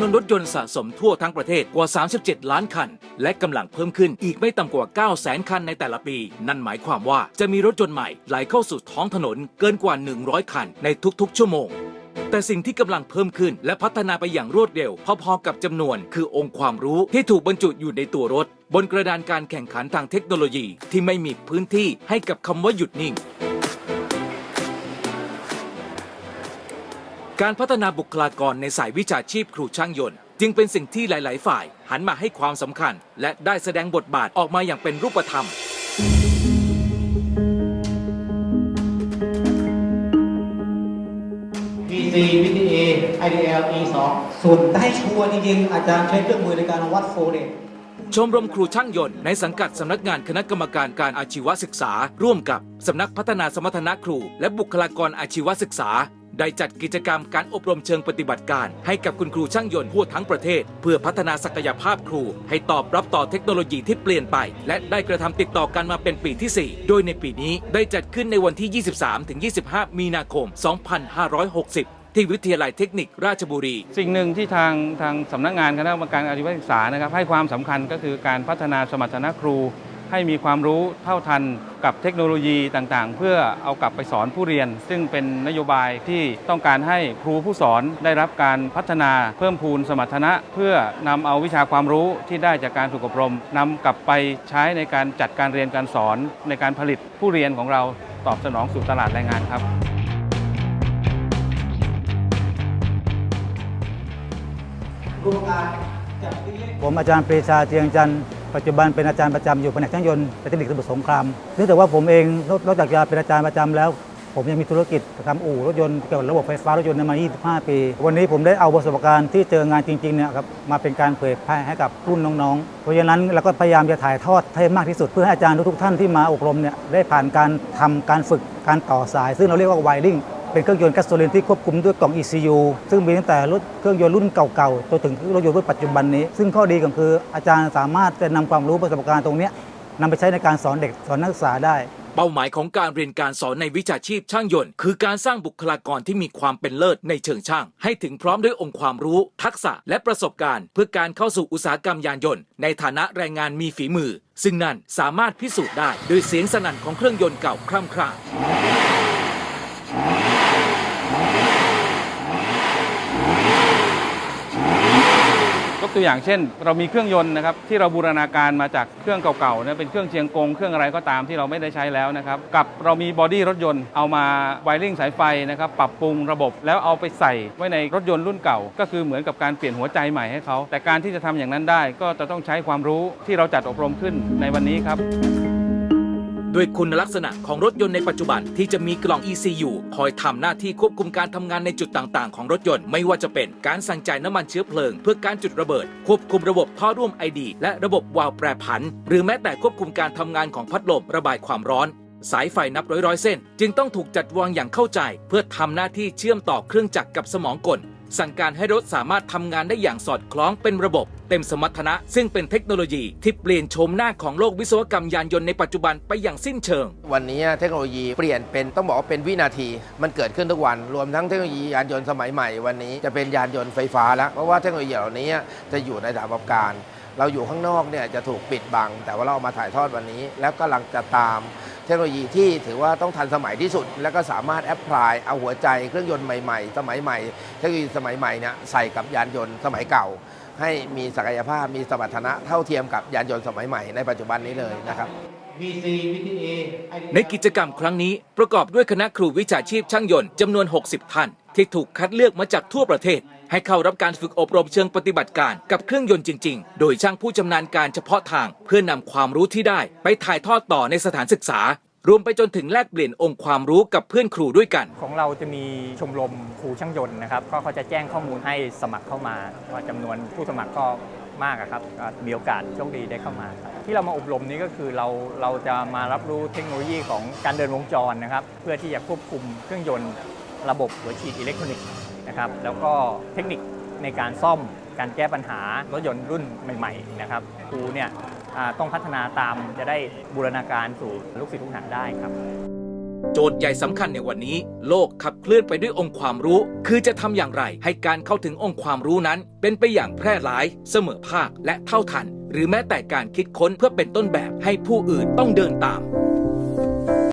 จำนวนรถยนต์สะสมทั่วทั้งประเทศกว่า 37 ล้านคัน และกำลังเพิ่มขึ้นอีกไม่ต่ำกว่า 9 0 0 0 0 0คันในแต่ละปี นั่นหมายความว่าจะมีรถยนต์ใหม่ไหลเข้าสู่ท้องถนนเกินกว่า 100 คันในทุกๆ ชั่วโมงแต่สิ่งที่กำลังเพิ่มขึ้นและพัฒนาไปอย่างรวดเร็ว พอๆกับจำนวน คือองค์ความรู้ที่ถูกบรรจุอยู่ในตัวรถ บนกระดานการแข่งขันทางเทคโนโลยีที่ไม่มีพื้นที่ให้กับคำว่าหยุดนิ่ง การพัฒนาบุคลากรในสายวิชาชีพครูช่างยนต์ จึงเป็นสิ่งที่หลาย ๆ ฝ่าย หันมาให้ความสำคัญ และได้แสดงบทบาทออกมาอย่างเป็นรูปธรรม VC VTA IDL E2 ส่วนให้ชัวร์จริงๆอาจารย์ใช้เครื่องมือในการวัดโฟเรต ชมรมครูช่างยนต์ในสังกัดสำนักงานคณะกรรมการการอาชีวศึกษา ร่วมกับสำนักพัฒนาสมรรถนะครู และบุคลากรอาชีวศึกษา ได้จัดกิจกรรมการอบรมเชิงปฏิบัติการ ให้กับคุณครูช่างยนต์ทั่วทั้งประเทศ เพื่อพัฒนาศักยภาพครู ให้ตอบรับต่อเทคโนโลยีที่เปลี่ยนไป และได้กระทำติดต่อกันมาเป็นปีที่ 4 โดยในปีนี้ได้จัดขึ้นในวันที่ 23-25 มีนาคม 2560ที่วิทยาลัยเทคนิคราชบุรี สิ่งหนึ่งที่ทางทางสำนักงานคณะกรรมการอาชีวศึกษานะครับให้ความสำคัญก็คือการพัฒนาสมรรถนะครู ให้มีความรู้เท่าทันกับเทคโนโลยีต่างๆ เพื่อเอากลับไปสอนผู้เรียน ซึ่งเป็นนโยบายที่ต้องการให้ครูผู้สอนได้รับการพัฒนาเพิ่มพูนสมรรถนะ เพื่อนำเอาวิชาความรู้ที่ได้จากการฝึกอบรมนำกลับไปใช้ในการจัดการเรียนการสอนในการผลิตผู้เรียนของเราตอบสนองสู่ตลาดแรงงานครับผมอาจารย์ปรีชาเจียงจันทร์ ปัจจุบันเป็นอาจารย์ประจำอยู่แผนกช่างยนต์และเทคนิคสมุทรสงครามเนื่องจากว่าผมเองนอกจากจะเป็นอาจารย์ประจำแล้ว ผมยังมีธุรกิจทำอู่รถยนต์เกี่ยวกับระบบไฟฟ้ารถยนต์มา 25 ปี วันนี้ผมได้เอาประสบการณ์ที่เจองานจริงๆเนี่ยครับมาเป็นการเผยแพร่ให้กับรุ่นน้องๆ เพราะฉะนั้นเราก็พยายามจะถ่ายทอดให้มากที่สุด เพื่อให้อาจารย์ทุกๆท่านที่มาอบรมเนี่ยได้ผ่านการทำการฝึกการต่อสาย ซึ่งเราเรียกว่าไวริง เป็นเครื่องยนต์แก๊สโซลีนที่ควบคุมด้วยกล่อง ECU ซึ่งมีตั้งแต่รถเครื่องยนต์รุ่นเก่าๆจนถึงรถยนต์รุ่นปัจจุบันนี้ ซึ่งข้อดีก็คืออาจารย์สามารถจะนำความรู้ประสบการณ์ตรงนี้นำไปใช้ในการสอนเด็กสอนนักศึกษาได้ เป้าหมายของการเรียนการสอนในวิชาชีพช่างยนต์ คือการสร้างบุคลากรที่มีความเป็นเลิศในเชิงช่าง ให้ถึงพร้อมด้วยองค์ความรู้ ทักษะและประสบการณ์ เพื่อการเข้าสู่อุตสาหกรรมยานยนต์ ในฐานะแรงงานมีฝีมือ ซึ่งนั่นสามารถพิสูจน์ได้ด้วยเสียงสนั่นของเครื่องยนต์เก่าคร่ำคร่า กตัวอย่างเช่น เรามีเครื่องยนต์นะครับที่เราบูรณาการมาจากเครื่องเก่าๆนะเป็นเครื่องเชียงกงเครื่องอะไรก็ตามที่เราไม่ได้ใช้แล้วนะครับกับเรามีบอดี้รถยนต์เอามาไวริงสายไฟนะครับปรับปรุงระบบ แล้วเอาไปใส่ไว้ในรถยนต์รุ่นเก่า ก็คือเหมือนกับการเปลี่ยนหัวใจใหม่ให้เขาแต่การที่จะทำอย่างนั้นได้ก็จะต้องใช้ความรู้ที่เราจัดอบรมขึ้นในวันนี้ครับ ด้วยคุณลักษณะของรถยนต์ในปัจจุบันที่จะมีกล่อง ECU คอยทำหน้าที่ควบคุมการทำงานในจุดต่างๆ ของรถยนต์ไม่ว่าจะเป็นการสั่งจ่ายน้ำมันเชื้อเพลิง เพื่อการจุดระเบิด ควบคุมระบบท่อร่วม ID และระบบวาล์วแปรผัน หรือแม้แต่ควบคุมการทำงานของพัดลมระบายความร้อน สายไฟนับร้อยร้อยๆเส้น จึงต้องถูกจัดวางอย่างเข้าใจ เพื่อทำหน้าที่เชื่อมต่อเครื่องจักรกับสมองกล สั่งการให้รถสามารถทำงานได้อย่างสอดคล้องเป็นระบบ เต็มสมรรถนะ ซึ่งเป็นเทคโนโลยีที่เปลี่ยนโฉมหน้าของโลกวิศวกรรมยานยนต์ในปัจจุบันไปอย่างสิ้นเชิง วันนี้เทคโนโลยีเปลี่ยนเป็นต้องบอกว่าเป็นวินาที มันเกิดขึ้นทุกวัน รวมทั้งเทคโนโลยียานยนต์สมัยใหม่วันนี้จะเป็นยานยนต์ไฟฟ้าแล้วเพราะว่าเทคโนโลยีเหล่านี้จะอยู่ในสถานประกอบการเราอยู่ข้างนอกเนี่ยจะถูกปิดบัง แต่ว่าเราเอามาถ่ายทอดวันนี้ แล้วกำลังจะตาม เทคโนโลยีที่ถือว่าต้องทันสมัยที่สุด แล้วก็สามารถแอพพลายเอาหัวใจเครื่องยนต์ใหม่ๆ สมัยใหม่ เทคโนโลยีสมัยใหม่เนี่ยใส่กับยานยนต์สมัยเก่า ให้มีศักยภาพมีสมรรถนะเท่าเทียมกับยานยนต์สมัยใหม่ในปัจจุบันนี้เลยนะครับในกิจกรรมครั้งนี้ประกอบด้วยคณะครูวิชาชีพช่างยนต์จำนวน 60 ท่าน ที่ถูกคัดเลือกมาจากทั่วประเทศ ให้เข้ารับการฝึกอบรมเชิงปฏิบัติการกับเครื่องยนต์จริง ๆ โดยช่างผู้ชำนาญการเฉพาะทาง เพื่อนำความรู้ที่ได้ไปถ่ายทอดต่อในสถานศึกษา รวมไปจนถึงแลกเปลี่ยนองค์ความรู้กับเพื่อนครูด้วยกัน ของเราจะมีชมรมครูช่างยนต์นะครับ ก็เขาจะแจ้งข้อมูลให้สมัครเข้ามาว่าจำนวนผู้สมัครก็มากอะครับก็มีโอกาสโชคดีได้เข้ามาครับที่เรามาอบรมนี้ก็คือเราเราจะมารับรู้เทคโนโลยีของการเดินวงจรนะครับ เพื่อที่จะควบคุมเครื่องยนต์ระบบหัวฉีดอิเล็กทรอนิกส์นะครับแล้วก็เทคนิคในการซ่อมการแก้ปัญหารถยนต์รุ่นใหม่ ๆ นะครับครูเนี่ย ต้องพัฒนาตามจะได้บูรณาการสู่ลูกศิษย์ลูกหาได้ครับ โจทย์ใหญ่สำคัญในวันนี้ โลกขับเคลื่อนไปด้วยองค์ความรู้ คือจะทำอย่างไรให้การเข้าถึงองค์ความรู้นั้น เป็นไปอย่างแพร่หลาย เสมอภาคและเท่าทัน หรือแม้แต่การคิดค้นเพื่อเป็นต้นแบบให้ผู้อื่นต้องเดินตาม